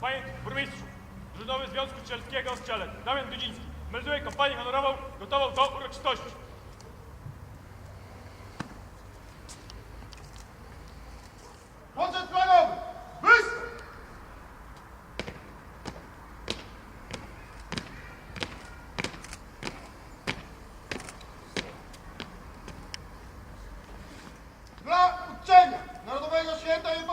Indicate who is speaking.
Speaker 1: Panie Burmistrzu Drużynowy Związku Strzelskiego Strzelec Damian Dudziński melduje kompanię honorową gotową do uroczystości. Poczet planowy! Bystro! Dla uczczenia Narodowego Święta i